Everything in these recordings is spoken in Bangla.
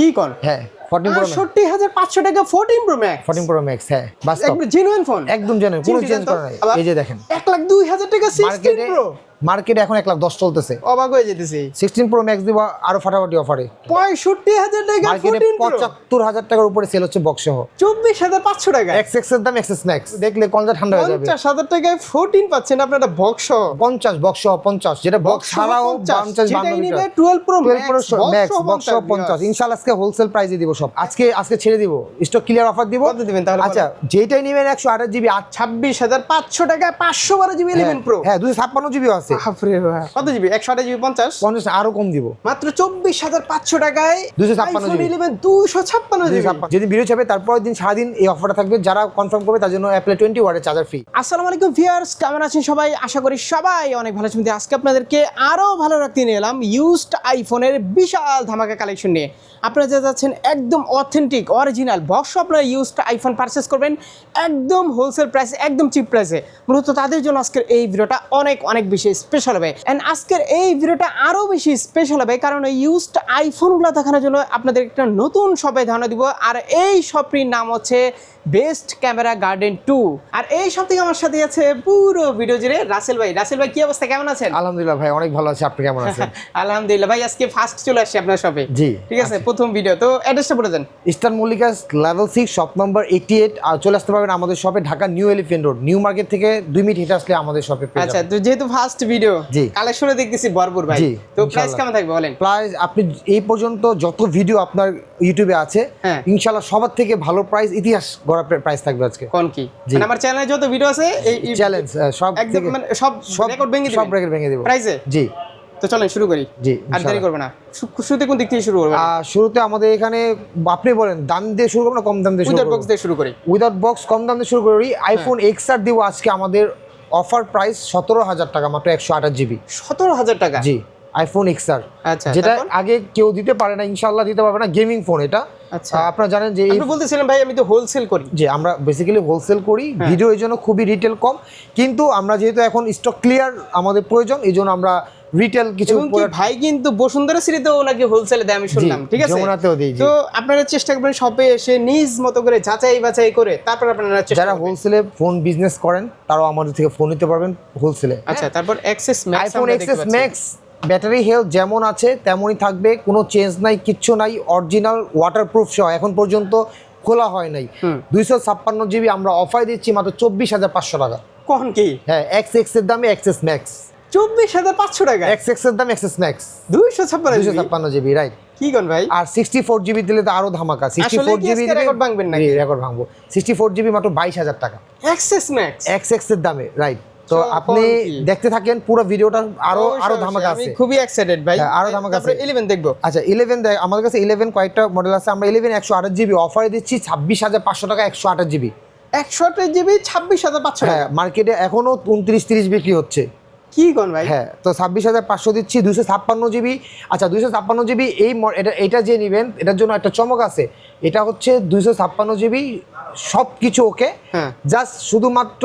কি কর? হ্যাঁ প্রো টাকা pro max fourteen pro max হ্যাঁ বাস্তব। একবার জেনুইন ফোন একদম জানেন কোনো চেঞ্জ করা নাই। এই যে দেখেন। এক লাখ দুই হাজার টাকা সিক্সটিন মার্কেটে প্রো মার্কেটে এখন এক লাখ দশ চলতেছে। অবাক হয়ে যেতেছি। সিক্সটিন প্রো ম্যাক্স দিব আরও ফাটাফাটি অফারে পঁয়ষট্টি হাজার টাকা মার্কেটে পঁচাত্তর হাজার টাকার উপরে সেল হচ্ছে বক্স সহ। চব্বিশ হাজার পাঁচশো টাকা। এক্স এক্সের দাম এক্সএস ম্যাক্স দেখলে কনজা ঠান্ডা হয়ে যাবে। পঞ্চাশ হাজার টাকায় ফোরটিন পাচ্ছেন আপনারা বক্স সহ। পঞ্চাশ বক্স সহ পঞ্চাশ। যেটা বক্স ছাড়াও পঞ্চাশ। টুয়েলভ প্রো ম্যাক্স বক্স সহ পঞ্চাশ। ইনশাল্লাহ আজকে হোলসেল প্রাইসে দিব সব। আজকে আজকে ছেড়ে দিব। স্টক ক্লিয়ার অফার দিব। দিবেন তাহলে আচ্ছা যেটাই নেবেন একশো আঠাশ জিবি ছাব্বিশ হাজার পাঁচশো টাকায় পাঁচশো বারো জিবি ইলেভেন প্রো হ্যাঁ দুশো ছাপ্পান্ন জিবি আছে। বাপ। কত জিবি একশো আঠাশ জিবি পঞ্চাশ? পঞ্চাশ আরও কম দিব। মাত্র চব্বিশ হাজার পাঁচশো টাকায় 256 GB ইলেভেন দুশো ছাপ্পান্ন জিবি যদি ভিডিও ছাপে তারপরের দিন সারাদিন এই অফারটা থাকবে। যারা কনফার্ম করবে তার জন্য অ্যাপলে টোয়েন্টি ওয়ার্ডের চার্জার ফ্রি আসসালামু আলাইকুম ভিউয়ার্স কেমন আছেন সবাই? আশা করি সবাই অনেক ভালো আছেন। আজকে আপনাদেরকে আরও ভালো রাখতে নিয়ে এলাম ইউজড আইফোনের বিশাল ধামাকা কালেকশন নিয়ে। আপনারা যা যাচ্ছেন একদম অথেন্টিক অরিজিনাল বক্স আপনারা ইউজড আইফোন পারচেস করবেন একদম হোলসেল প্রাইসে একদম চিপ প্রাইসে মূলত তাদের জন্য আজকের এই ভিডিওটা অনেক অনেক বেশি স্পেশাল হবে। অ্যান্ড আজকের এই ভিডিওটা আরও বেশি স্পেশাল হবে কারণ এই ইউজড আইফোনগুলো দেখানোর জন্য আপনাদের একটা নতুন শপে ধারণা দিব। আর এই শপটির নাম হচ্ছে বেস্ট ক্যামেরা গার্ডেন টু আর এই সব থেকে আমার সাথে আছে পুরো ভিডিও জুড়ে রাসেল ভাই। রাসেল ভাই কি অবস্থা? কেমন আছেন? আলহামদুলিল্লাহ ভাই অনেক ভালো আছে। আপনি কেমন আছেন? আলহামদুলিল্লাহ ভাই আজকে ফার্স্ট চলে আসছি আপনার শপে জি ঠিক আছে? প্রথম ভিডিও তো অ্যাড্রেসটা বলে দেন। Eastern Mallika's level six shop number eighty eight আর চলে আসতে পারবেন আমাদের শপে Dhaka New Elephant Road New Market থেকে দুই মিনিট হেঁটে আসলে আমাদের শপে আচ্ছা তো যেহেতু ফার্স্ট ভিডিও জি। কালেকশনে দেখতেছি ভরপুর ভাই। তো প্রাইস কেমন থাকবে বলেন? প্রাইস আপনি এই পর্যন্ত যত ভিডিও আপনার ইউটিউবে আছে হ্যাঁ। ইনশাল্লাহ সবার থেকে ভালো প্রাইস ইতিহাস গড়া প্রাইস থাকবে আজকে। কোন কি। মানে আমার চ্যানেলে যত ভিডিও আছে এই চ্যালেঞ্জ সব একদম মানে সব সব রেকর্ড ভেঙে সব রেকর্ড ভেঙে দেবো। প্রাইসে জি। তো চলেন শুরু করি। জি, আর দেরি। করবে না। শুরুতে কোন দিক থেকে শুরু করবে শুরুতে আমাদের এখানে আপনি বলেন দাম দিয়ে শুরু করব না কম দাম দিয়ে শুরু বক্স দিয়ে শুরু করি। উইদাউট বক্স কম দাম দিয়ে শুরু করি আইফোন এক্স আর দিব আজকে আমাদের অফার প্রাইস সতেরো হাজার টাকা মাত্র একশো আঠাশ জিবি সতেরো হাজার টাকা? জি আইফোন এক্স আর। আচ্ছা যেটা আগে কেউ দিতে পারে না ইনশাল্লাহ দিতে পারবে না গেমিং ফোন এটা। আচ্ছা। আপনারা জানেন যে এই আপনি বলতেছিলেন ভাই আমি তো হোলসেল করি। যে আমরা বেসিক্যালি হোলসেল করি। হ্যাঁ। ভিডিও এই জন্য খুবই রিটেল কম। কিন্তু আমরা যেহেতু এখন স্টক ক্লিয়ার আমাদের প্রয়োজন এই জন্য আমরা রিটেল কিছু ভাই কিন্তু বসুন্ধরা সিটিতেও নাকি হোলসেলে দেয় আমি শুনলাম ঠিক আছে? যমুনাতেও দিই, তো আপনারা চেষ্টা করবেন শপে এসে নিজ মতো করে যাচাই বাছাই করে তারপর আপনারা যারা। হোলসেলে ফোন বিজনেস করেন তারাও আমাদের থেকে ফোন নিতে পারবেন হোলসেলে আচ্ছা তারপর XS max iPhone XS max battery health যেমন আছে তেমনই থাকবে কোনো চেঞ্জ নাই কিচ্ছু নাই অরিজিনাল ওয়াটারপ্রুফ সহ এখন পর্যন্ত খোলা হয় নাই। দুইশো ছাপ্পান্ন জিবি আমরা অফার দিচ্ছি মাত্র চব্বিশ হাজার পাঁচশো টাকা। কোন কি? হ্যাঁ এক্স এক্সের দামে এক্সএস ম্যাক্স চব্বিশ হাজার পাঁচশো টাকা। এক্স এক্সের দাম এক্সএস ম্যাক্স দুইশো ছাপ্পান্ন দুইশো ছাপ্পান্ন জিবি রাইট কি কোন ভাই? আর সিক্সটি ফোর জিবি দিলে তো আরও ধামাকা। সিক্সটি ফোর জিবি record ভাঙবেন নাকি? রেকর্ড ভাঙবো। সিক্সটি ফোর জিবি মাত্র বাইশ হাজার টাকা। এক্সেস ম্যাক্স এক্স এক্সের দামে রাইট তো আপনি দেখতে থাকেন পুরো ভিডিওটা আরও আরও অবশ্যই, ধামাকা আমি আছে। খুবই এক্সাইটেড ভাই। হ্যাঁ, আরও ধামাকা আছে। 11 দেখব। আচ্ছা ইলেভেন দেখ আমাদের কাছে ইলেভেন কয়েকটা মডেল আছে। আমরা ইলেভেন একশো আঠাশ জিবি অফারে দিচ্ছি ছাব্বিশ হাজার পাঁচশো টাকা একশো আঠাশ জিবি। একশো আঠাশ জিবি ছাব্বিশ হাজার পাঁচশো হ্যাঁ টাকা মার্কেটে এখনও উনত্রিশ তিরিশ বিক্রি হচ্ছে। কি কোন ভাই? হ্যাঁ তো ছাব্বিশ হাজার পাঁচশো দিচ্ছি দুশো ছাপ্পান্ন জিবি। আচ্ছা দুশো ছাপ্পান্ন জিবি এই এটা এটা যে নেবেন এটার জন্য একটা চমক আছে। এটা হচ্ছে দুশো ছাপ্পান্ন জিবি সব কিছু ওকে। হ্যাঁ। জাস্ট শুধুমাত্র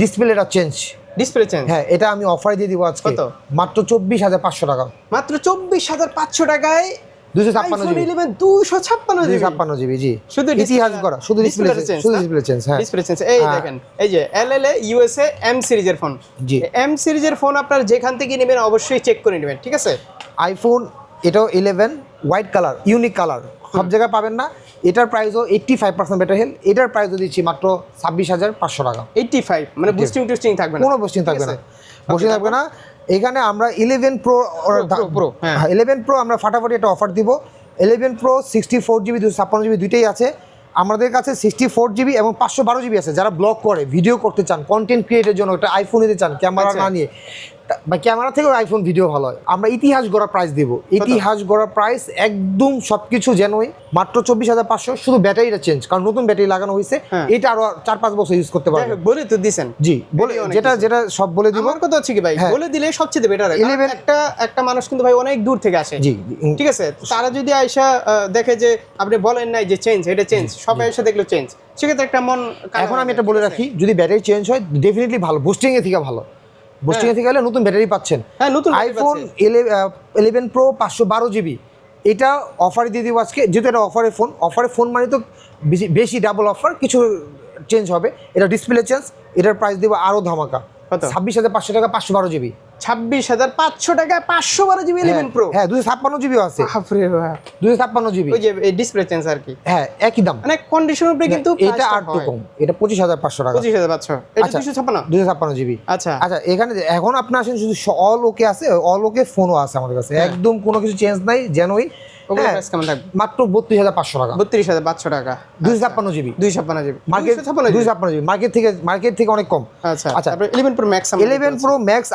ডিসপ্লেটা চেঞ্জ। Display change? হ্যাঁ এটা আমি অফার দিয়ে দিব আজকে। কত? মাত্র চব্বিশ হাজার পাঁচশো টাকা। মাত্র চব্বিশ হাজার পাঁচশো টাকায় আপনার যেখান থেকে নেবেন অবশ্যই চেক করে নেবেন ঠিক আছে? আইফোন এটাও eleven white colour unique colour সব জায়গায় পাবেন না। এটার প্রাইসও eighty five percent battery health এটার প্রাইসও দিচ্ছি মাত্র ছাব্বিশ হাজার পাঁচশো টাকা। এইটটি ফাইভ মানে বুস্টিং টুস্টিং থাকবে না। কোনো বস্টিং থাকবে না। বস্টিং থাকবে না। এখানে আমরা ইলেভেন প্রো হ্যাঁ। ইলেভেন প্রো আমরা ফাটাফাটি একটা অফার দিব eleven pro sixty four GB দুশো ছাপ্পান্ন জিবি দুইটাই আছে আমাদের কাছে সিক্সটি ফোর জিবি এবং পাঁচশো বারো জিবি আছে যারা ব্লগ করে ভিডিও করতে চান কন্টেন্ট ক্রিয়েটের জন্য একটা আইফোন নিতে চান ক্যামেরা আচ্ছা। না নিয়ে বা ক্যামেরা থেকেও আইফোন ভিডিও ভালো হয়। আমরা ইতিহাস গড়া প্রাইস দিব। ইতিহাস গড়া প্রাইস একদম সব কিছু জেনুইন মাত্র চব্বিশ হাজার পাঁচশো শুধু ব্যাটারিটা চেঞ্জ কারণ নতুন ব্যাটারি লাগানো হয়েছে। হ্যাঁ। এটা আরও চার পাঁচ বছর ইউজ করতে পারবে। বলে তো দিছেন। জি বলে যেটা। যেটা সব বলে দিব। আমার কথা হচ্ছে কি ভাই? হ্যাঁ। বলে দিলে সবচেয়ে বেটার 11 11 একটা একটা মানুষ কিন্তু ভাই অনেক দূর থেকে আসে। জি ঠিক আছে? তারা যদি আয়সা দেখে যে আপনি বলেন নাই যে চেঞ্জ এটা চেঞ্জ সবাই এসে দেখল চেঞ্জ সেক্ষেত্রে একটা মন এখন আমি এটা বলে রাখি যদি ব্যাটারি চেঞ্জ হয় ডেফিনেটলি ভালো বুস্টিং এর থেকে ভালো। বুস্টিং এ থেকে গেলে নতুন ব্যাটারি পাচ্ছেন। হ্যাঁ নতুন আইফোন ইলেভেন প্রো পাঁচশো বারো জিবি এটা অফারে দিয়ে দিব আজকে যেহেতু এটা অফারে ফোন অফারে ফোন মানে তো বেশি বেশি ডাবল অফার কিছু চেঞ্জ হবে। এটা ডিসপ্লে চেঞ্জ এটার প্রাইস দেবো আরও ধামাকা? ছাব্বিশ হাজার পাঁচশো টাকা পাঁচশো বারো জিবি ছাব্বিশ হাজার পাঁচশো টাকায় পাঁচশো বারো জিবি ইলেভেন প্রো হ্যাঁ দুশো ছাপ্পান্ন জিবি আছে। দুশো ছাপ্পান্ন জিবি। ওই যে ডিসপ্লে চেঞ্জ আর কি? হ্যাঁ একই দাম। মানে কন্ডিশন উপরে কিন্তু এটা আর টু কম। এটা পঁচিশ হাজার পাঁচশো টাকা। পঁচিশ হাজার পাঁচশো। এটা আচ্ছা। দুশো ছাপ্পান্ন? দুশো ছাপ্পান্ন জিবি। আচ্ছা। আচ্ছা এখানে এখন আপনি আসেন শুধু অল ওকে আছে অল ওকে ফোনও আছে আমাদের কাছে। একদম কোনো কিছু চেঞ্জ নাই জেনুইন থাকবে? মাত্র বত্রিশ হাজার পাঁচশো টাকা। বত্রিশ হাজার পাঁচশো টাকা। দুশো ছাপ্পান্ন জিবি দুই ছাপ্পান্ন জিবি মার্কেট ছাপ্পান্ন ছাপ্পান্ন জিবি মার্কেট থেকে মার্কেট থেকে অনেক কম। আচ্ছা আচ্ছা। Eleven pro max eleven pro max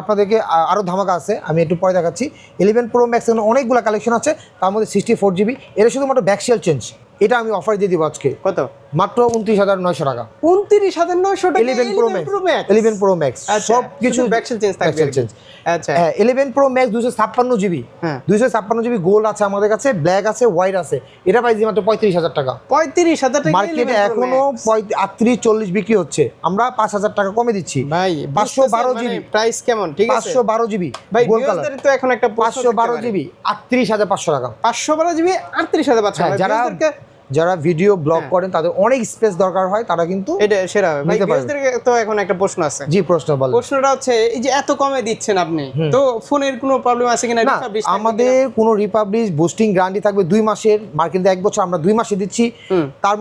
আপনাদেরকে আরও আরও ধামাকা আছে। আমি একটু পরে দেখাচ্ছি। ইলেভেন প্রো ম্যাক্স এখানে অনেকগুলো কালেকশন আছে। তার মধ্যে সিক্সটি ফোর জিবি এটা শুধুমাত্র ব্যাকশিয়াল চেঞ্জ এটা আমি অফার দিয়ে দিব আজকে। কত? মাত্র উনত্রিশ হাজার নয়শো টাকা। উনত্রিশ হাজার নয়শো টাকা eleven pro max eleven pro max সব কিছু চেঞ্জ থাকবে change। আচ্ছা। হ্যাঁ ইলেভেন প্রো ম্যাক্স দুশো ছাপ্পান্ন জিবি হ্যাঁ। দুশো ছাপ্পান্ন জিবি গোল্ড আছে আমাদের কাছে ব্ল্যাক আছে হোয়াইট আছে। এটা প্রাইস মাত্র পঁয়ত্রিশ হাজার টাকা। পঁয়ত্রিশ হাজার টাকা মার্কেটে এখনও আটত্রিশ চল্লিশ বিক্রি হচ্ছে। আমরা পাঁচ হাজার টাকা কমে দিচ্ছি। ভাই পাঁচশো বারো জিবি প্রাইস কেমন? ঠিক আছে? পাঁচশো বারো জিবি ভাই গোল্ড কালার তো এখন একটা পাঁচশো বারো জিবি আটত্রিশ হাজার পাঁচশো টাকা। পাঁচশো বারো জিবি আটত্রিশ হাজার পাঁচশো হ্যাঁ, যারা যারা ভিডিও ব্লগ হ্যাঁ। করেন তাদের অনেক স্পেস দরকার হয় তারা কিন্তু এটা সেরা। হবে। ভাই নিতে তো এখন একটা প্রশ্ন আছে। জি প্রশ্ন বলেন। প্রশ্নটা হচ্ছে এই যে এত কমে দিচ্ছেন আপনি তো ফোনের কোনো প্রবলেম আছে কিনা? না আমাদের কোনো রিপাবলিশ বুস্টিং গ্যারান্টি থাকবে দুই মাসের। মার্কেটে এক বছর আমরা দুই মাসে দিচ্ছি। তার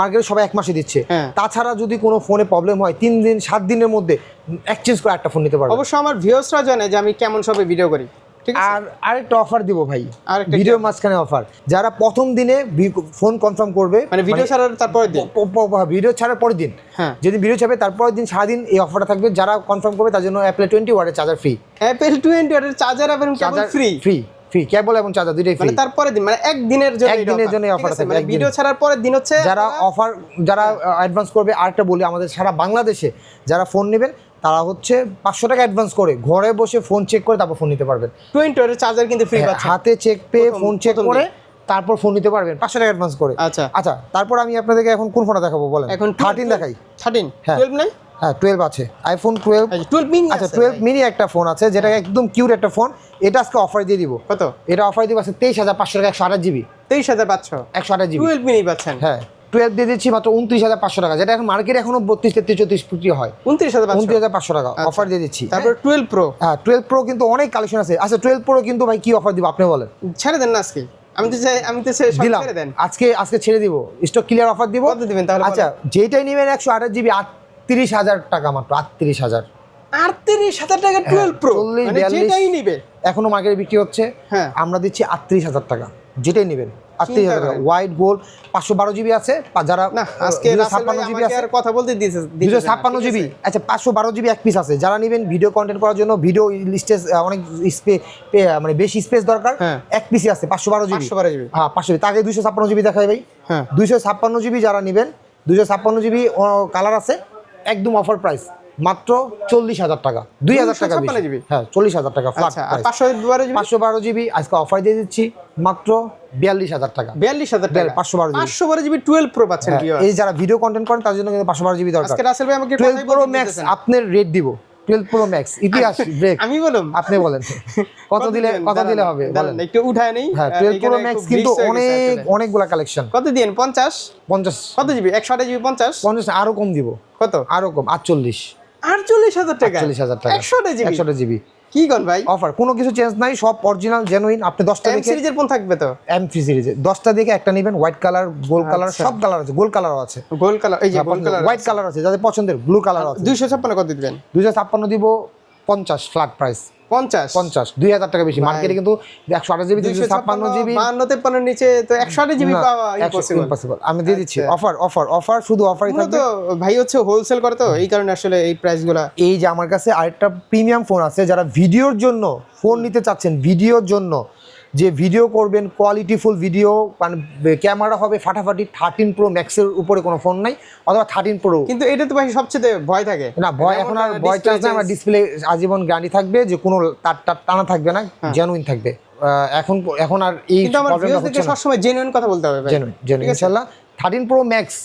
মার্কেটে সবাই এক মাসে দিচ্ছে। হ্যাঁ। তাছাড়া যদি কোনো ফোনে প্রবলেম হয় তিন দিন সাত দিনের মধ্যে এক্সচেঞ্জ করে একটা ফোন নিতে? পারবে। অবশ্য আমার ভিউয়ার্সরা জানে যে আমি কেমন সবে ভিডিও করি। আর আরেকটা অফার দিব ভাই। আরেকটা ভিডিও মাঝখানে অফার যারা প্রথম দিনে ফোন কনফার্ম করবে মানে ভিডিও ছাড়ার তারপরে দিন? ভিডিও ছাড়ার পরের দিন। হ্যাঁ। যদি ভিডিও ছাড়বে তারপরের দিন সারাদিন এই অফারটা থাকবে। যারা কনফার্ম করবে তার জন্য অ্যাপেল টোয়েন্টি ওয়ার্ডের চার্জার ফ্রি অ্যাপেল টোয়েন্টি ওয়াটের চার্জার এবং charger free free free cable এবং চার্জার দুটোই ফ্রি তারপরে দিন মানে একদিনের জন্য একদিনের জন্য? থাকবে, মানে ভিডিও ছাড়ার পরের দিন হচ্ছে যারা অফার যারা অ্যাডভান্স করবে আরেকটা বলি আমাদের সারা বাংলাদেশে যারা ফোন নেবেন তারা হচ্ছে পাঁচশো টাকা অ্যাডভান্স করে ঘরে বসে ফোন চেক করে তারপর ফোন নিতে পারবেন। টোয়েন্টি চার্জার কিন্তু ফ্রি হাতে চেক পেয়ে ফোন চেক করে তারপর ফোন নিতে পারবেন পাঁচশো টাকা অ্যাডভান্স করে। আচ্ছা। আচ্ছা তারপর আমি আপনাদেরকে এখন কোন ফোনটা দেখাবো বলেন? এখন থার্টিন দেখাই। থার্টিন হ্যাঁ। টুয়েলভ নাই? হ্যাঁ টুয়েলভ আছে। আইফোন টুয়েলভ টুয়েলভ মিনি আচ্ছা টুয়েলভ মিনি একটা ফোন আছে যেটা একদম কিউট একটা ফোন এটা আজকে অফার দিয়ে দিব। কত? এটা অফার দিব আছে তেইশ হাজার পাঁচশো টাকা একশো আঠাশ জিবি তেইশ হাজার পাঁচশো? একশো আঠাশ জিবি টুয়েলভ মিনি পাচ্ছেন? হ্যাঁ টুয়েলভ দিয়ে দিচ্ছি মাত্র উনত্রিশ হাজার পাঁচশো টাকা যেটা এখন মার্কেটে এখনও বত্রিশ তেত্রিশ চৌত্রিশ বিক্রি হয়। উনত্রিশ হাজার উনত্রিশ হাজার পাঁচশো টাকা অফার দিয়ে দিচ্ছি। তারপর টুয়েলভ প্রো হ্যাঁ টুয়েলভ প্রো কিন্তু অনেক কালেকশন আছে। আচ্ছা টুয়েলভ প্রো কিন্তু ভাই কি অফার দিব আপনি বলেন। ছেড়ে দেন না আজকে। আমি তো চাই আমি তো দিলাম। ছেড়ে দেন। আজকে আজকে ছেড়ে দিব। স্টক ক্লিয়ার অফার দিব। কত দিবেন তাহলে আচ্ছা যেটাই নেবেন একশো আঠাশ জিবি আটত্রিশ হাজার টাকা মাত্র আটত্রিশ হাজার। আটত্রিশ হাজার টাকা টুয়েলভ প্রো হ্যাঁ, মানে বিয়াল্লিশ। যেটাই নিবে। এখনও মার্কেটে বিক্রি হচ্ছে হ্যাঁ। আমরা দিচ্ছি আটত্রিশ হাজার টাকা যেটাই নেবেন আটত্রিশ হাজার টাকা। হোয়াইট গোল্ড পাঁচশো বারো জিবি আছে যারা আজকে ছাপ্পান্ন জিবি আছে কথা বলতে দিয়েছে দুশো ছাপ্পান্ন জিবি আচ্ছা পাঁচশো বারো জিবি এক পিস আছে। যারা নেবেন ভিডিও কন্টেন্ট করার জন্য ভিডিও স্পেস অনেক স্পে মানে বেশি স্পেস দরকার হ্যাঁ। এক পিসই আছে পাঁচশো বারো জিবি পাঁচশো বারো জিবি হ্যাঁ পাঁচশো তাকে দুশো ছাপ্পান্ন জিবি দেখাই ভাই। হ্যাঁ। দুশো ছাপ্পান্ন জিবি যারা নেবেন দুশো ছাপ্পান্ন জিবি কালার আছে একদম অফার প্রাইস মাত্র চল্লিশ হাজার টাকা দুই হাজার টাকা জিবি? হ্যাঁ চল্লিশ হাজার টাকা আচ্ছা পাঁচশো বারো জিবি পাঁচশো বারো জিবি আজকে অফার দিয়ে দিচ্ছি মাত্র বিয়াল্লিশ হাজার টাকা। বিয়াল্লিশ হাজার টাকা? পাঁচশো বারো জিবি। পাঁচশো বারো জিবি টুয়েলভ প্রো পাচ্ছেন হ্যাঁ, এই যারা ভিডিও কন্টেন্ট করেন তার জন্য কিন্তু পাঁচশো বারো জিবি দরকার। ভাই আমাকে টুয়েলভ প্রো ম্যাক্স আপনার রেট দিব। টুয়েলভ প্রো ম্যাক্স ইতিহাস ব্রেক আমি বলুন আপনি বলেন। কত দিলে? কত দিলে হবে? বলেন। একটু উঠায় নেই। হ্যাঁ আহ, টুয়েলভ প্রো ম্যাক্স কিন্তু অনেক। অনেকগুলা কালেকশন কত দিন? পঞ্চাশ? পঞ্চাশ। কত জিবি একশো আঠাশ জিবি পঞ্চাশ? পঞ্চাশ আরও কম দিব। কত? আরও কম আটচল্লিশ। আটচল্লিশ হাজার টাকা? আটচল্লিশ হাজার টাকা। একশো আঠাশ জিবি একশোটা জিবি কি কোন ভাই? অফার কোনো কিছু চেঞ্জ নাই সব অরিজিনাল জেনুইন আপনি দশটা এম দেখে সিরিজের ফোন থাকবে তো? এম থ্রি সিরিজে দশটা দেখে একটা নেবেন হোয়াইট কালার গোল কালার আচ্ছা। সব কালার আছে গোল কালারও আছে। গোল কালার এই যে গোল্ড কালার হোয়াইট কালার আছে। যাদের পছন্দের ব্লু কালার আছে। দুইশো ছাপ্পান্ন কত দিবেন? দুইশো ছাপ্পান্ন দিব পঞ্চাশ ফ্ল্যাট প্রাইস পঞ্চাশ। পঞ্চাশ দুই হাজার টাকা বেশি। মার্কেটে কিন্তু একশো আঠাশ জিবি দুইশো ছাপ্পান্ন জিবি। বান্ন তেপ্পান্নর নিচে তো একশো আঠাশ জিবি পাওয়া ইম্পসিবল আমি দিয়ে দিচ্ছি। অফার অফার অফার শুধু অফারই থাকবে। ভাই হচ্ছে হোলসেল করে তো এই কারণে আসলে এই প্রাইসগুলা এই যে আমার কাছে আরেকটা প্রিমিয়াম ফোন আছে যারা ভিডিওর জন্য ফোন নিতে চাচ্ছেন ভিডিওর জন্য যে ভিডিও করবেন কোয়ালিটিফুল ভিডিও মানে ক্যামেরা হবে ফাটাফাটি থার্টিন প্রো ম্যাক্সের উপরে কোনো ফোন নাই অথবা থার্টিন প্রো কিন্তু এটা তো ভাই সবচেয়ে ভয় থাকে। না ভয় এখন আর ভয় চান্স না আমার ডিসপ্লে আজীবন গ্যারান্টি থাকবে যে কোনো তার তার টানা থাকবে না জেনুইন থাকবে। আহ, এখন এখন আর এই সবসময় জেনুইন কথা বলতে হবে জেনুইন জেনুইন ইনশাল্লাহ থার্টিন প্রো ম্যাক্স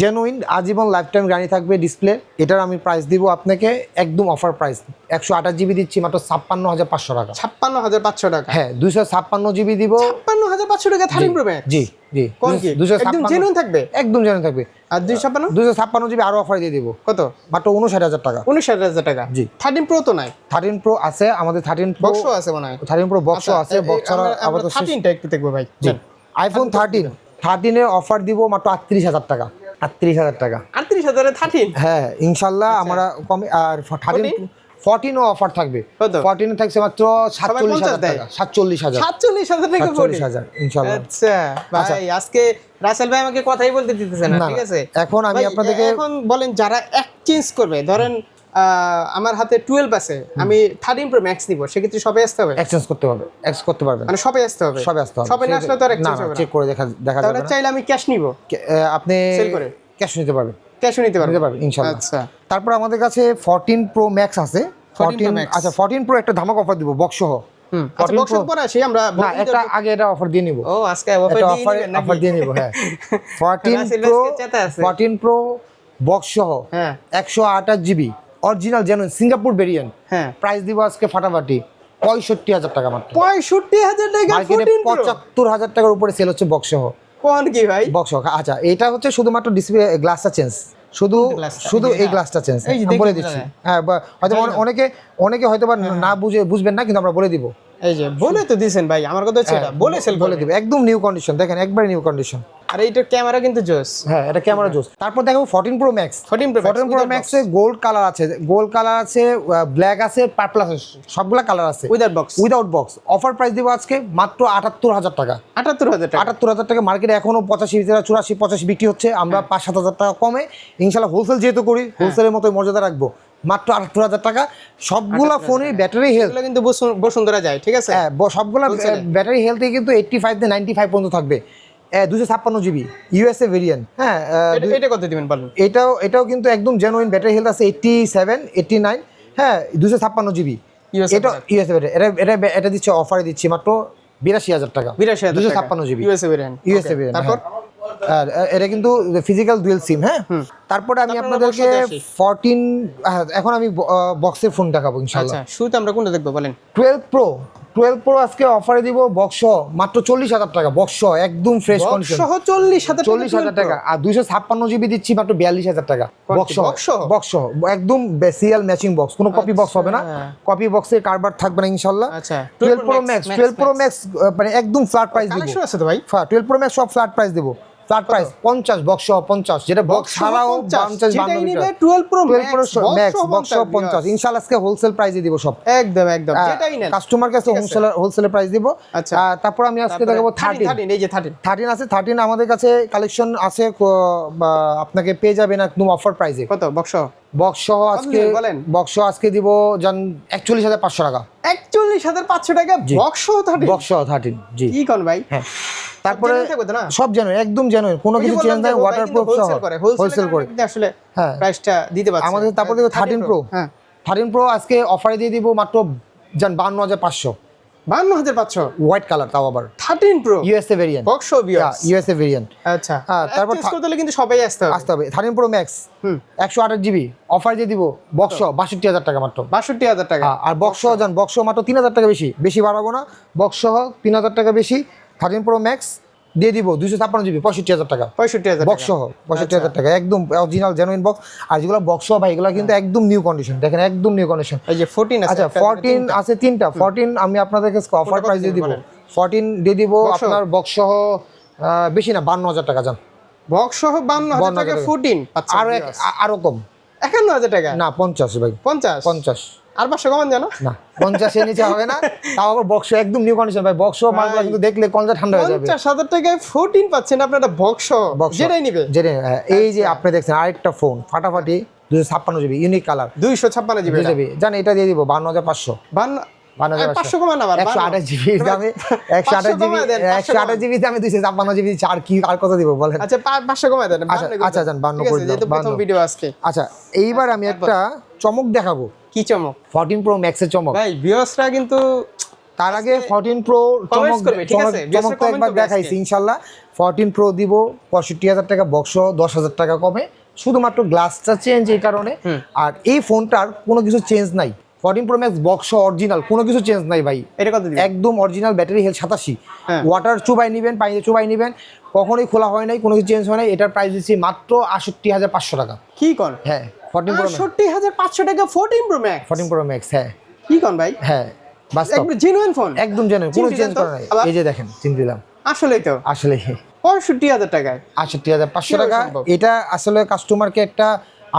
জেনুইন আজীবন লাইফ টাইম গাড়ি থাকবে ডিসপ্লে এটার আমি প্রাইস দিব আপনাকে একদম অফার প্রাইস একশো আঠাশ জিবি দিচ্ছি মাত্র ছাপ্পান্ন হাজার পাঁচশো টাকা। ছাপ্পান্ন হাজার পাঁচশো টাকা? হ্যাঁ দুশো ছাপ্পান্ন জিবি দিব। ছাপ্পান্ন হাজার পাঁচশো টাকা থার্টিন প্রো ম্যাক্স জি জি। দুশো একদম জেনুইন থাকবে? একদম জেনুইন থাকবে। আর দুই ছাপ্পান্ন? দুশো ছাপ্পান্ন জিবি আরও অফার দিয়ে দিব। কত? মাত্র উনষাট হাজার টাকা। উনিশ হাজার টাকা? জি। থার্টিন প্রো তো নাই? থার্টিন প্রো আছে আমাদের থার্টিন বক্সও আছে মনে হয়। থার্টিন প্রো বক্সও আছে বক্স ছাড়া আবার থার্টিনটা একটু দেখব ভাই। আইফোন থার্টিন থার্টিনের অফার দিব মাত্র আটত্রিশ হাজার টাকা। আটত্রিশ হাজার টাকা। আটত্রিশ হাজারে থার্টিন হ্যাঁ ইনশাল্লাহ আমরা কমে আর থার্টিন ফর্টিনও অফার থাকবে? ফোরটিনে থাকছে মাত্র সাতচল্লিশ হাজার টাকা। সাতচল্লিশ হাজার। সাতচল্লিশ হাজার টাকা সাতচল্লিশ হাজার ইনশাল্লাহ। আচ্ছা ভাই আজকে রাসেল ভাই আমাকে কথাই বলতে দিতেছে না ঠিক আছে? এখন আমি আপনাদেরকে- এখন বলেন যারা এক্সচেঞ্জ করবে ধরেন আমার হাতে টুয়েলভ আছে। আমি থার্টিন প্রো ম্যাক্স নিব সেক্ষেত্রে সবে আসতে হবে। এক্সচেঞ্জ করতে হবে এক্সচেঞ্জ করতে পারবেন। মানে সবে আসতে হবে। সবে আসতে হবে। সবে না আসলে তো আর এক্সচেঞ্জ হবে না। চেক করে দেখা দেখা যাবে তাহলে চাইলে আমি ক্যাশ নিব। আপনি Sell করে? ক্যাশ নিতে পারবেন। ক্যাশও নিতে পারব। নিতে পারবেন ইনশাল্লাহ। আচ্ছা। তারপর আমাদের কাছে ফোরটিন প্রো ম্যাক্স আছে। 14 Pro ফোরটিন আচ্ছা ফোরটিন প্রো একটা ধামাক অফার দিব বক্স সহ। আচ্ছা 14 হ্যাঁ। হ্যাঁ। একশো আঠাশ GB original genuine Singapore variant হ্যাঁ। প্রাইস দিব আজকে ফাটাফাটি। পঁয়ষট্টি হাজার টাকা মাত্র। পঁয়ষট্টি হাজার টাকা মার্কেটে পঁচাত্তর হাজার টাকার উপরে সেল হচ্ছে বক্স সহ। কোন কি ভাই? বক্স আচ্ছা এটা হচ্ছে শুধুমাত্র ডিসপ্লে গ্লাসটা চেঞ্জ শুধু শুধু এই গ্লাসটা চেঞ্জ বলে দিচ্ছি। হ্যাঁ হয়তো অনেকে অনেকে হয়তো বা না বুঝে বুঝবেন না কিন্তু আমরা বলে দিব। এই যে বলে তো দিছেন ভাই আমার কথা হচ্ছে এটা। বলে সেল বলে দিব। একদম নিউ কন্ডিশন দেখেন একবার নিউ কন্ডিশন আর এইটার ক্যামেরা কিন্তু জোস। হ্যাঁ এটা ক্যামেরা জোস। তারপর দেখো fourteen pro max 14 Pro Max, fourteen pro without ম্যাক্সে গোল্ড কালার আছে। গোল্ড কালার আছে ব্ল্যাক আছে পার্পল আছে সবগুলা কালার আছে। Without box without box offer price দিব আজকে মাত্র আটাত্তর হাজার টাকা। আটাত্তর হাজার টাকা। আটাত্তর হাজার টাকা মার্কেটে এখনও পঁচাশি চুরাশি পঁচাশি বিক্রি হচ্ছে আমরা পাঁচ সাত হাজার টাকা কমে ইনশাল্লাহ হোলসেল যেহেতু করি হোলসেলের মতো মর্যাদা রাখব। মাত্র আটাত্তর হাজার টাকা। সবগুলা ফোনের ব্যাটারি হেলথ কিন্তু বসু- বসুন্ধরা যায় ঠিক আছে? হ্যাঁ সবগুলা? ব্যাটারি হেলথে কিন্তু এইট্টি ফাইভ থেকে নাইনটি ফাইভ পর্যন্ত থাকবে। দুশো ছাপ্পান্ন জিবি ইউএসএ ভেরিয়েন্ট হ্যাঁ এটা- কত দিবেন বলেন এটাও এটাও কিন্তু একদম জেনুইন ব্যাটারি হেলথ আছে এইট্টি সেভেন এইট্টি নাইন হ্যাঁ দুশো ছাপ্পান্ন জিবি। এটা ইউএসএ ব্যাটারি এটা এটা এটা দিচ্ছে অফারে দিচ্ছি মাত্র বিরাশি হাজার টাকা। বিরাশি হাজার দুশো। ছাপ্পান্ন জিবি। USA variant। ইউএসএ Okay, তারপর? এটা কিন্তু ফিজিক্যাল ডুয়েল সিম হ্যাঁ? তারপরে আমি আপনাদেরকে। ফোরটিন এখন আমি বক্সের ফোন দেখাবো ইনশাল্লাহ আচ্ছা শুরুতে আমরা কোনটা দেখব বলেন? টুয়েলভ প্রো টুয়েলভ প্রো আজকে অফারে দিব বক্স মাত্র চল্লিশ হাজার টাকা বক্স একদম ফ্রেশ কন্ডিশন সহ চল্লিশ হাজার চল্লিশ হাজার টাকা আর দুইশো ছাপ্পান্ন জিবি দিচ্ছি মাত্র বিয়াল্লিশ হাজার টাকা। বক্স? বক্স একদম বেসিয়াল ম্যাচিং বক্স কোনো কপি বক্স হবে না। আচ্ছা। কপি বক্সের কারবার থাকবে না ইনশাল্লাহ। আচ্ছা। Twelve pro max twelve pro max মানে একদম ফ্ল্যাট প্রাইস দিব। কালেকশন আছে তো ভাই? টুয়েলভ প্রো ম্যাক্স সব ফ্ল্যাট প্রাইস দেবো। ফ্ল্যাট প্রাইস পঞ্চাশ বক্স পঞ্চাশ। যেটা বক্স ছাড়াও পঞ্চাশ। যেটাই বান্ন 12 Pro twelve pro max box 50 আজকে হোলসেল প্রাইসে দিব সব। একদম একদম। যেটাই নেন। কাস্টমার কাছে হোলসেল প্রাইস দিব। আচ্ছা। তারপর আমি আজকে দেখাবো থার্টিন 13 এই যে 13 থার্টিন আছে থার্টিন আমাদের কাছে কালেকশন আছে আপনাকে পেয়ে যাবেন একদম অফার প্রাইসে কত? বক্স বক্স সহ আজকে? বক্স আজকে দিব জান একচল্লিশ হাজার পাঁচশো টাকা। একচল্লিশ হাজার পাঁচশো টাকা বক্স সহ 13 বক্স সহ থার্টিন জি। কি কোন ভাই? হ্যাঁ। তারপরে? সব জেনুইন একদম জেনুইন কোনো কিছু চেঞ্জ নাই ও ওয়াটার প্রুফ সহ হোলসেল করে। আসলে হ্যাঁ। প্রাইসটা দিতে পারছে আমাদের তারপরে দেখো থার্টিন প্রো হ্যাঁ। থার্টিন প্রো আজকে অফারে দিয়ে দিব মাত্র জান বান্ন হাজার পাঁচশো। বান্ন হাজার পাঁচশো? হোয়াইট কালার তাও আবার। Thirteen pro USA variant box USA variant আচ্ছা। হ্যাঁ, তারপর করতে হলে কিন্তু সবাই আসতে হবে। আসতে হবে। থার্টিন প্রো ম্যাক্স হুম। একশো আঠাশ জিবি অফার দিয়ে দিব বক্স বাষট্টি হাজার টাকা মাত্র। বাষট্টি হাজার টাকা। হ্যাঁ, আর বক্স যান বক্স মাত্র তিন হাজার টাকা বেশি। বেশি বাড়াবো না। বক্স সহ তিন হাজার টাকা বেশি। থার্টিন প্রো ম্যাক্স দিয়ে দিব দুশো ছাপ্পান্ন জিবি পঁয়ষট্টি হাজার টাকা। পঁয়ষট্টি হাজার বক্স সহ পঁয়ষট্টি হাজার টাকা একদম অরিজিনাল জেনুইন বক্স আর যেগুলো বক্স সহ ভাই এগুলো কিন্তু একদম নিউ কন্ডিশন দেখেন একদম নিউ কন্ডিশন এই যে ফোরটিন আচ্ছা ফোরটিন আছে তিনটা। ফোরটিন আমি আপনাদেরকে অফার প্রাইস দিয়ে দিব। ফোরটিন দিয়ে দিব আপনার বক্স সহ বেশি না বান্ন হাজার টাকা যান। বক্স সহ বান্ন হাজার টাকা। ফোরটিন আচ্ছা আরও এক আরও কম। একান্ন হাজার টাকা? না পঞ্চাশ ভাই। পঞ্চাশ? পঞ্চাশ। আর পাঁচশো কমান জানো না পঞ্চাশের নিচে হবে না। তাও আবার বক্স একদম নিউ কন্ডিশন ভাই। বক্স মালগুলো কিন্তু দেখলে কনজা ঠান্ডা হয়ে যাবে। পঞ্চাশ হাজার টাকায় ফোরটিন পাচ্ছেন আপনার বক্স বক্স যেটাই নিবে। যেটা হ্যাঁ, এই যে আপনি দেখছেন আরেকটা ফোন ফাটাফাটি দুশো ছাপ্পান্ন জিবি ইউনিক কালার দুইশো ছাপ্পান্ন জিবি জিবি জান এটা দিয়ে দিব বান্ন হাজার পাঁচশো। বান্ন আচ্ছা এইবার আমি একটা চমক দেখাবো। কি চমক? ফোরটিন প্রো ম্যাক্সের চমক। ভাই ভিউয়ার্সরা কিন্তু তার আগে ফোরটিন প্রো? চমক তো একবার দেখাইছি ইনশাল্লাহ। ফোরটিন প্রো দিব পঁয়ষট্টি হাজার টাকা বক্স দশ হাজার টাকা কমে। শুধুমাত্র গ্লাসটা চেঞ্জ এই কারণে। আর এই ফোনটার কোনো কিছু চেঞ্জ নাই। Fourteen pro max box original কোনো কিছু চেঞ্জ নাই ভাই। এটা কত একদম অরিজিনাল ব্যাটারি হেলথ সাতাশি। হ্যাঁ। ওয়াটার চুবাই নেবেন পানিতে চুবাই নেবেন কখনোই খোলা হয় নাই কোনো কিছু চেঞ্জ হয় নাই এটার প্রাইস দিচ্ছি মাত্র আষট্টি হাজার পাঁচশো টাকা। কি কন? হ্যাঁ ফোরটিন প্রো আটষট্টি হাজার পাঁচশো টাকা fourteen pro max fourteen pro max হ্যাঁ। কি কন ভাই? হ্যাঁ বাস্তব। জেনুইন ফোন একদম জানেন কোনো চেঞ্জ করা নাই। এই যে দেখেন চিন্তা দিলাম। আসলেই তো। আসলে পঁয়ষট্টি হাজার টাকায়। আষট্টি হাজার পাঁচশো টাকা। এটা আসলে কাস্টমারকে একটা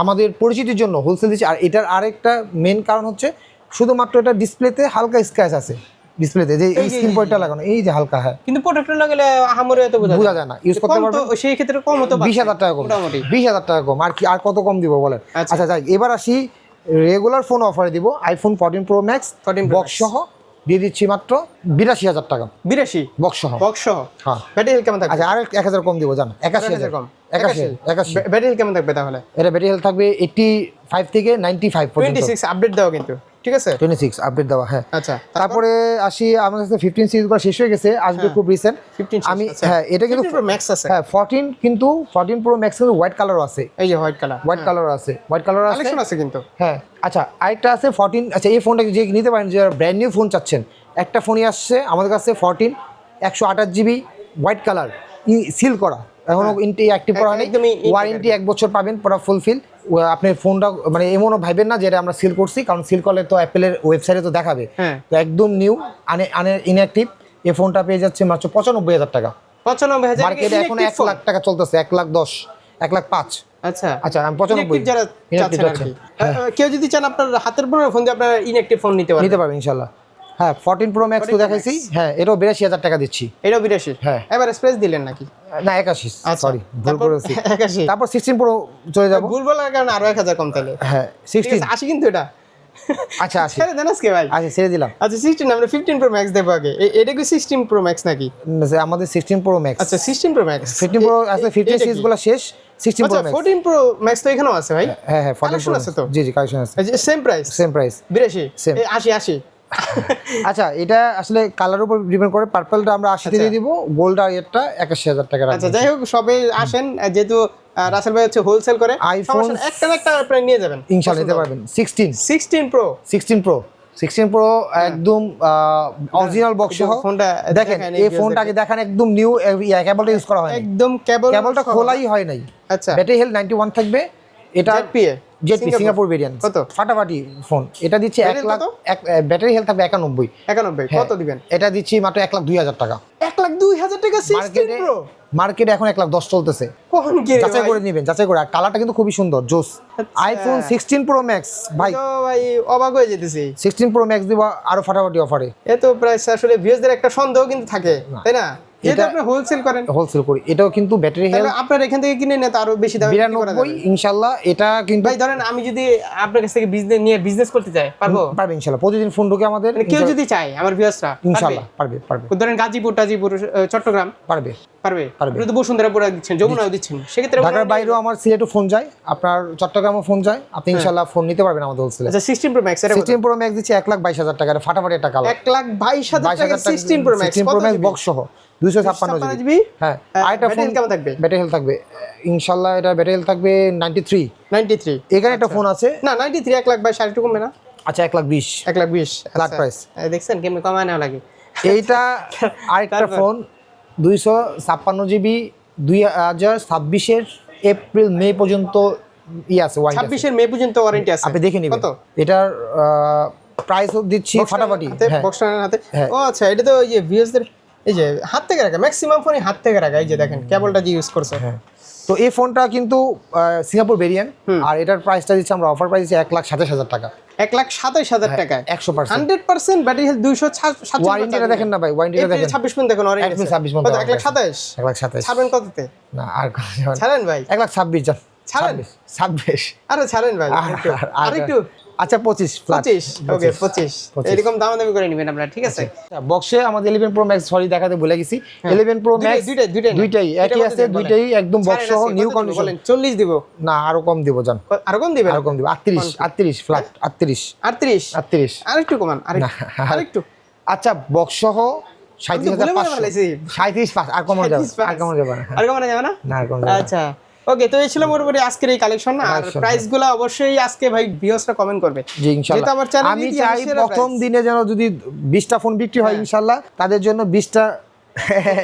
আমাদের পরিচিতির জন্য হোলসেল দিচ্ছে। আর এটার আরেকটা মেন কারণ হচ্ছে শুধুমাত্র এটা ডিসপ্লেতে হালকা স্ক্র্যাচ আছে। ডিসপ্লেতে যে এই স্ক্রিন পয়েন্টটা লাগানো এই যে হালকা হ্যাঁ। কিন্তু প্রোডাক্টর লাগালে আহামরি এত বোঝা বোঝা যায় না। ইউজ করতে পারবেন সেই ক্ষেত্রে কম হতো বিশ হাজার টাকা কম। মোটামুটি। বিশ হাজার টাকা কম। আর কি আর কত কম দিব বলেন? আচ্ছা। আচ্ছা যাই এবার আসি রেগুলার ফোন অফারে দিব iPhone fourteen pro max 14 box সহ। দিয়ে দিচ্ছি মাত্র বিরাশি হাজার টাকা। বিরাশি? বক্স বক্স হ্যাঁ। ব্যাটারি হেল কেমন থাকবে? আচ্ছা আর এক হাজার কম দিব জান। একাশি হাজার। কম একাশি। একাশি ব্যাটারি হেল কেমন থাকবে তাহলে? এটা ব্যাটারি হেলথ থাকবে এইটটি ফাইভ থেকে ninety five twenty six update দেওয়া কিন্তু। ঠিক আছে? টোয়েন্টি সিক্স আপডেট দেওয়া হ্যাঁ। আচ্ছা তারপরে? আসি আমার কাছে ফিফটিন সিরিজগুলো শেষ হয়ে গেছে আসবে খুব রিসেন্ট 15 আমি আচ্ছা। হ্যাঁ এটা কিন্তু প্রো ম্যাক্স আছে। হ্যাঁ ফোরটিন কিন্তু ফোরটিন প্রো ম্যাক্স কিন্তু হোয়াইট কালারও আছে। এই যে হোয়াইট কালার হোয়াইট কালার আছে। হোয়াইট কালার আছে। কালেকশন আছে কিন্তু। হ্যাঁ আচ্ছা আরেকটা আছে ফোরটিন আচ্ছা এই ফোনটা যে নিতে পারেন যে ব্র্যান্ড নিউ ফোন চাচ্ছেন একটা ফোনই আসছে আমাদের কাছে ফোরটিন একশো আঠাশ জিবি হোয়াইট কালার সিল করা। এখনও ইন্টি অ্যাক্টিভ করা হয়নি। ওয়ারেন্টি এক বছর পাবেন পুরো ফুলফিল আপনি ফোনটা মানে এমনও ভাইবেন না যেটা আমরা সিল করছি কারণ সিল করলে তো অ্যাপেলের ওয়েবসাইটে তো দেখাবে। হ্যাঁ। তো একদম নিউ আনে আনে ইনঅ্যাক্টিভ এই ফোনটা পেয়ে যাচ্ছে মাত্র পঁচানব্বই হাজার টাকা। পঁচানব্বই হাজার মার্কেটে এখন এক লাখ টাকা চলতেছে এক লাখ দশ এক লাখ পাঁচ। আচ্ছা। আচ্ছা আমি পঁচানব্বই। যারা কেউ যদি চান আপনার হাতের পর ফোন দিয়ে আপনার ইনঅ্যাক্টিভ ফোন নিতে পারেন নিতে পারবে ইনশাল্লাহ। হ্যাঁ ফোরটিন প্রো ম্যাক্স তো 14 দেখাইছি। হ্যাঁ এটাও বিরাশি হাজার টাকা দিচ্ছি। এটাও বিরাশি? হ্যাঁ। এবার স্পেস দিলেন নাকি? না একাশি আচ্ছা সরি ভুল করেছি। একাশি। তারপর সিক্সটিন প্রো চলে যাব। ভুল বলার কারণে আরও এক হাজার কম তাহলে। হ্যাঁ ঠিক সিক্সটিন আছে আশি কিন্তু এটা। আচ্ছা আশি ছেড়ে দেন আজকে ভাই। আচ্ছা ছেড়ে দিলাম। আচ্ছা সিক্সটিন আমরা ফিফটিন প্রো ম্যাক্স দেবো আগে। এটা কি সিক্সটিন প্রো ম্যাক্স নাকি? আমাদের সিক্সটিন প্রো ম্যাক্স আচ্ছা sixteen pro max fifteen pro আছে ফিফটিন সিরিজগুলো শেষ সিক্সটিন প্রো আচ্ছা ম্যাক্স ফোরটিন প্রো ম্যাক্স তো এখানেও আছে ভাই। হ্যাঁ হ্যাঁ ফোরটিন Collection প্রো আছে তো? জি জি কালেকশন আছে। সেম প্রাইস সেম প্রাইস বিরাশি? Same. এই আশি আশি আচ্ছা এটা আসলে কালার উপর ডিপেন্ড করে পার্পলটা আমরা আশিতে দিয়ে দিব গোল্ড আর এরটা একাশি হাজার টাকা আচ্ছা যাই হোক সবে আসেন যেহেতু রাসেল ভাই হচ্ছে হোলসেল করে নেই, একটা একটা আপনি নিয়ে যাবেন। ইনশাল্লাহ নিতে পারবেন। Sixteen sixteen pro sixteen pro sixteen pro একদম অরিজিনাল বক্স সহ। ফোনটা দেখেন এই ফোনটাকে দেখেন একদম নিউ কেবলটা ইউজ করা হয় একদম কেবল কেবলটা খোলাই হয় নাই। আচ্ছা। ব্যাটারি হেলথ নাইনটি ওয়ান থাকবে। এটা ZPA জেটপি সিঙ্গাপুর ভেরিয়েন্ট কত? ফাটাফাটি ফোন। এটা দিচ্ছে এক লাখ এক ব্যাটারি হেলথ থাকবে একানব্বই। একানব্বই। হ্যাঁ। কত দিবেন? এটা দিচ্ছি মাত্র এক লাখ দুই হাজার টাকা। এক লাখ দুই হাজার টাকা সিক্সটিন মার্কেটে প্রো মার্কেটে এখন এক লাখ দশ চলতেছে। যাচাই করে নেবেন যাচাই করে। আর কালারটা কিন্তু খুবই সুন্দর জোস। আইফোন সিক্সটিন প্রো ম্যাক্স ভাই। ভাই অবাক হয়ে যেতেছি। সিক্সটিন প্রো ম্যাক্স দিব আরও ফাটাফাটি অফারে এ তো প্রায় আসলে ভিউজদের একটা সন্দেহ কিন্তু থাকে তাই না? এটা- আপনি হোলসেল করেন। হোলসেল করি। এটাও কিন্তু ব্যাটারি হেলথ আপনার এখান থেকে কিনে নিয়ে তো আরও বেশি দামে বিক্রি করা বিরানব্বই যাবে। ইনশাল্লাহ এটা কিন্তু ভাই ধরেন আমি যদি আপনার কাছ থেকে বিজনেস নিয়ে বিজনেস করতে চাই পারব? পারবে ইনশাল্লাহ। প্রতিদিন ফোন ঢুকে আমাদের মানে কেউ যদি চায় আমার ভিউয়ার্সরা ইনশাল্লাহ পারবে পারবে। ধরেন গাজীপুর টাজীপুর চট্টগ্রাম পারবে পারবে? পারবে। আপনি তো বসুন্ধরা পুরা দিচ্ছেন যমুনাও দিচ্ছেন সেক্ষেত্রে ঢাকার বাইরেও আমার সিলেটও ফোন যায় আপনার চট্টগ্রামও ফোন যায় আপনি ইনশাল্লাহ ফোন নিতে পারবেন আমাদের হোলসেলে আচ্ছা সিক্সটিন প্রো ম্যাক্স কত? সিক্সটিন প্রো ম্যাক্স দিচ্ছে এক লাখ বাইশ হাজার টাকার ফাটাফাটি একটা কালার এক লাখ বাইশ হাজার টাকা হাজার টাকা sixteen pro max sixteen pro max box সহ। দুইশো ছাপ্পান্ন জিবি হ্যাঁ। আরেকটা ফোন কেমন থাকবে? ব্যাটারি হেলথ থাকবে। ইনশাল্লাহ এটা ব্যাটারি হেলথ থাকবে নাইনটি থ্রি নাইনটি থ্রি এখানে একটা ফোন আছে। না নাইনটি থ্রি এক লাখ বাইশ আর একটু কমবে না? আচ্ছা এক লাখ বিশ। এক লাখ বিশ লাখ আচ্ছা। এই দেখছেন কেমনি কমায় নেওয়া লাগে। এইটা আরেকটা? ফোন দুইশো ছাপ্পান্ন জিবি দুই হাজার ছাব্বিশের এপ্রিল মে পর্যন্ত ই আছে ছাব্বিশের মে পর্যন্ত ওয়ারেন্টি আছে। আপনি দেখে নিবেন। এটার প্রাইসও দিচ্ছি ফাটাফাটি। হ্যাঁ। হাতে। হ্যাঁ। ও আচ্ছা এটা তো ওই যে ভিউয়ার্সদের এই যে হাত থেকে রাখা ম্যাক্সিমাম ফোনই হাত থেকে রাখা এই যে দেখেন কেবলটা যে ইউজ করছে। হ্যাঁ। তো এই ফোনটা কিন্তু সিঙ্গাপুর ভেরিয়েন্ট আর এটার প্রাইসটা দিচ্ছি আমরা অফার প্রাইস এক লাখ সাতাশ হাজার টাকা। এক লাখ সাতাশ হাজার টাকা একশো percent hundred percent battery health দুইশো ওয়ারেন্টিটা দেখেন না ভাই ওয়ারেন্টিটা দেখেন। ছাব্বিশ পর্যন্ত দেখুন April 26 পর্যন্ত এক লাখ সাতাশ এক লাখ সাতাশ ছাড়বেন কততে? না আর ছাড়েন ভাই। এক লাখ ছাব্বিশ যান ছাড়েন? ছাব্বিশ আরে ছাড়েন ভাই আর- একটু। আচ্ছা পঁচিশ পঁচিশ ওকে পঁচিশ। এরকম দামাদামি করে নেবেন আপনারা ঠিক আছে? বক্সে আমাদের ইলেভেন প্রো ম্যাক্স সরি দেখাতে ভুলে গেছি। ইলেভেন প্রো ম্যাক্স দুইটাই, দুইটাই দুইটাই একই আছে দুইটাই একদম বক্স সহ নিউ কন্ডিশন চল্লিশ দিব। না আরও কম দিব জান। আরও কম দিবেন? আরও কম দিব আটত্রিশ আটত্রিশ ফ্ল্যাট আটত্রিশ। আটত্রিশ? আটত্রিশ। আরেকটু কমান আরেকটু আর- আরেকটু। আচ্ছা বক্স সহ সাঁত্রিশ হাজার পাঁচশো। সাঁত্রিশ পাঁচ আর কমানো যাবে আর কমানো যাবে না আর কমানো যাবে না। আচ্ছা। ওকে তো এই ছিল মোটামুটি আজকের এই কালেকশন আর প্রাইসগুলো অবশ্যই আজকে ভাই ভিউয়ার্সরা কমেন্ট করবে। জি ইনশাআল্লাহ আমার চ্যানেল আমি চাই প্রথম দিনে যেন যদি বিশটা ফোন বিক্রি হয় ইনশাআল্লাহ ইনশাল্লাহ তাদের জন্য বিশটা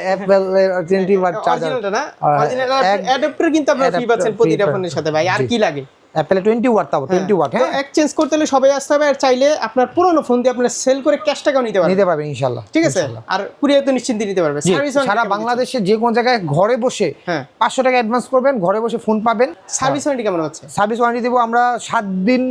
অ্যাপেল অথেন্টিক চার্জার অরিজিনালটা না? অরিজিনাল অ্যাডাপ্টার কিন্তু আপনারা ফ্রি পাচ্ছেন প্রতিটা ফোনের সাথে ভাই। আর কি লাগে? অ্যাপেলে টোয়েন্টি ওয়াট তাও টোয়েন্টি ওয়াট হ্যাঁ। এক্সচেঞ্জ করতে হলে সবাই আসতে হবে আর চাইলে আপনার পুরোনো ফোন দিয়ে আপনার সেল করে ক্যাশ টাকাও নিতে পারবেন। নিতে পারবেন ইনশাল্লাহ ঠিক আছে? আর কুরিয়ার তো নিশ্চিন্তে নিতে পারবেন সারা বাংলাদেশে যে কোনো জায়গায় ঘরে বসে হ্যাঁ। পাঁচশো টাকা অ্যাডভান্স করবেন ঘরে বসে ফোন পাবেন। সার্ভিস ওয়ারেন্টি কেমন হচ্ছে? সার্ভিস ওয়ারেন্টি দেবো আমরা সাত দিন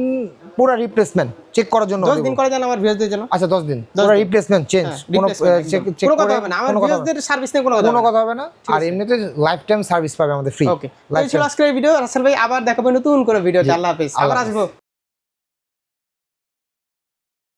পুরো রিপ্লেসমেন্ট চেক করার জন্য দশ দেবো। দিন করে দেন আমার ভিউয়ারদের জন্য। আচ্ছা দশ দিন। পুরো রিপ্লেসমেন্ট চেঞ্জ হ্যাঁ, কোনো চেক চেক কথা হবে না আমার না। সার্ভিস নিয়ে কোনো কথা কোনো হবে না। কথা হবে না। আর এমনিতে লাইফ টাইম সার্ভিস পাবে আমাদের ফ্রি ওকে এই ছিল আজকের ভিডিও রাসেল ভাই আবার দেখাবো নতুন করে ভিডিও আল্লাহ হাফেজ। আবার আসব।